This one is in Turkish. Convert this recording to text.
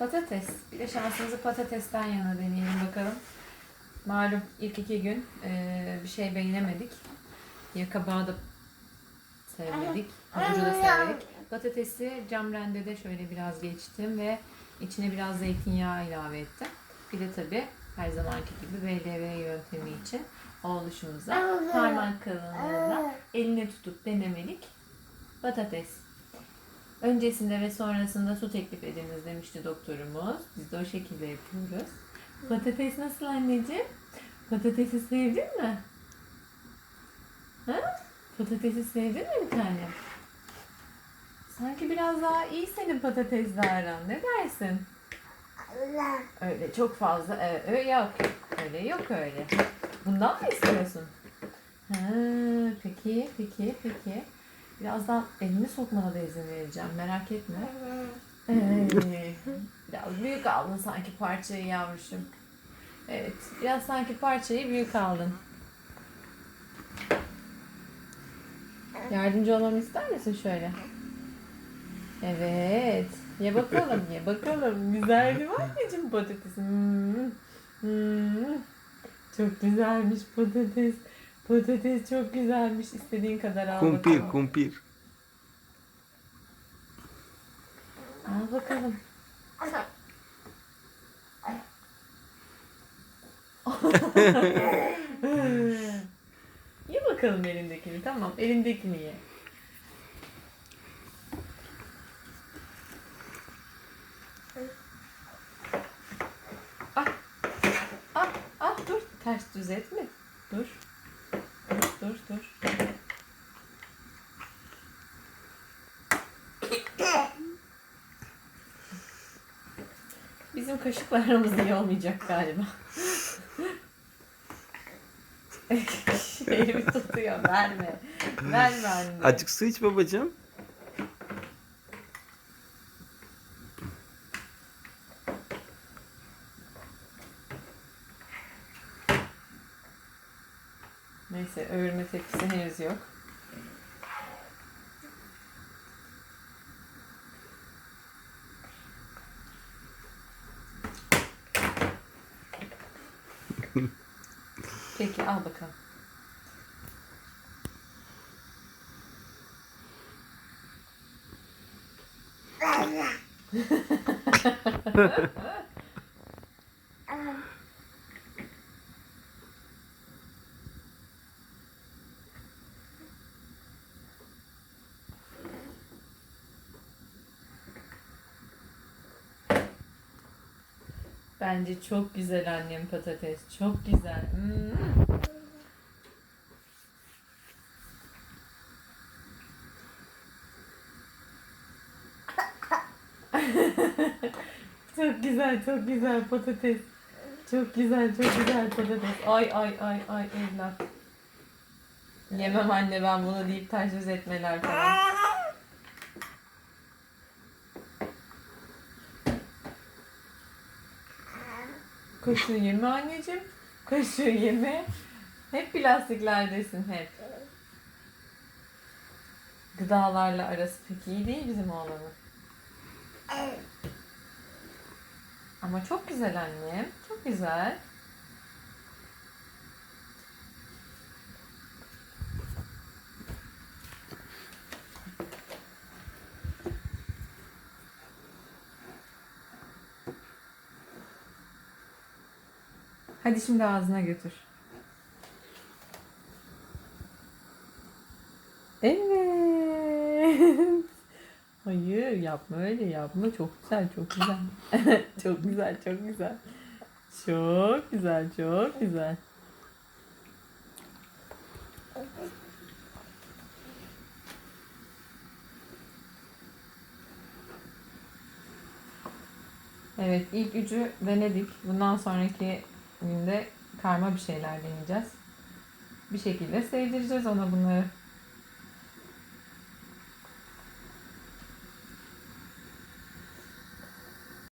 Patates. Bir de şansımızı patatesten yana deneyelim bakalım. Malum ilk iki gün eee, bir şey beğenemedik. Ya kabağı da sevmedik. Havucu da sevmedik. Patatesi cam rendede şöyle biraz geçtim ve içine biraz zeytinyağı ilave ettim. Bir de tabi her zamanki gibi VDV yöntemi için oğluşumuza parmak kalınlığında eline tutup denemelik patates. Öncesinde ve sonrasında su teklif ediniz demişti doktorumuz. Biz de o şekilde yapıyoruz. Patates nasıl anneciğim? Patatesi sevdin mi? Ha? Patatesi sevdin mi bir tane? Sanki biraz daha iyi senin patatesle aran. Ne dersin? Öyle çok fazla. Öyle yok. Öyle yok öyle. Bundan mı istiyorsun? Ha, peki, peki, peki. Birazdan elini sokmana da izin vereceğim. Merak etme. Ee, biraz büyük aldın sanki parçayı yavruşum. Evet, biraz sanki parçayı büyük aldın. Yardımcı olmamı ister misin şöyle? Evet. Ye bakalım, ye bakalım. Güzel değil mi anneciğim patates? Hmm. Hmm. Çok güzelmiş patates. Patates çok güzelmiş. İstediğin kadar al Kumpir, bakalım. kumpir. Al bakalım. ye bakalım elindekini. Tamam, elindekini ye. Ah, ah, ah dur. Ters düz etme. Dur. Dur, dur. Bizim kaşıkla aramız iyi olmayacak galiba. Elimi tutuyor. Verme. Verme anne. Azıcık su iç babacığım. Neyse öğürme tepkisi henüz yok. Peki al bakalım. Bence çok güzel annem patates. Çok güzel. Hmm. çok güzel, çok güzel patates. Çok güzel, çok güzel patates. Ay ay ay ay evlat. Yemem anne ben bunu deyip taş yüz etmeler falan. Kaşığı yeme anneciğim. Kaşığı yeme. Hep plastiklerdesin hep. Gıdalarla arası pek iyi değil bizim oğlanın. Ama çok güzel annem. Çok güzel. Hadi şimdi ağzına götür. Evet. Hayır yapma öyle yapma. Çok güzel çok güzel. çok güzel çok güzel. Çok güzel çok güzel. Evet ilk üçü denedik. Bundan sonraki günde karma bir şeyler deneyeceğiz. Bir şekilde sevdireceğiz ona bunları.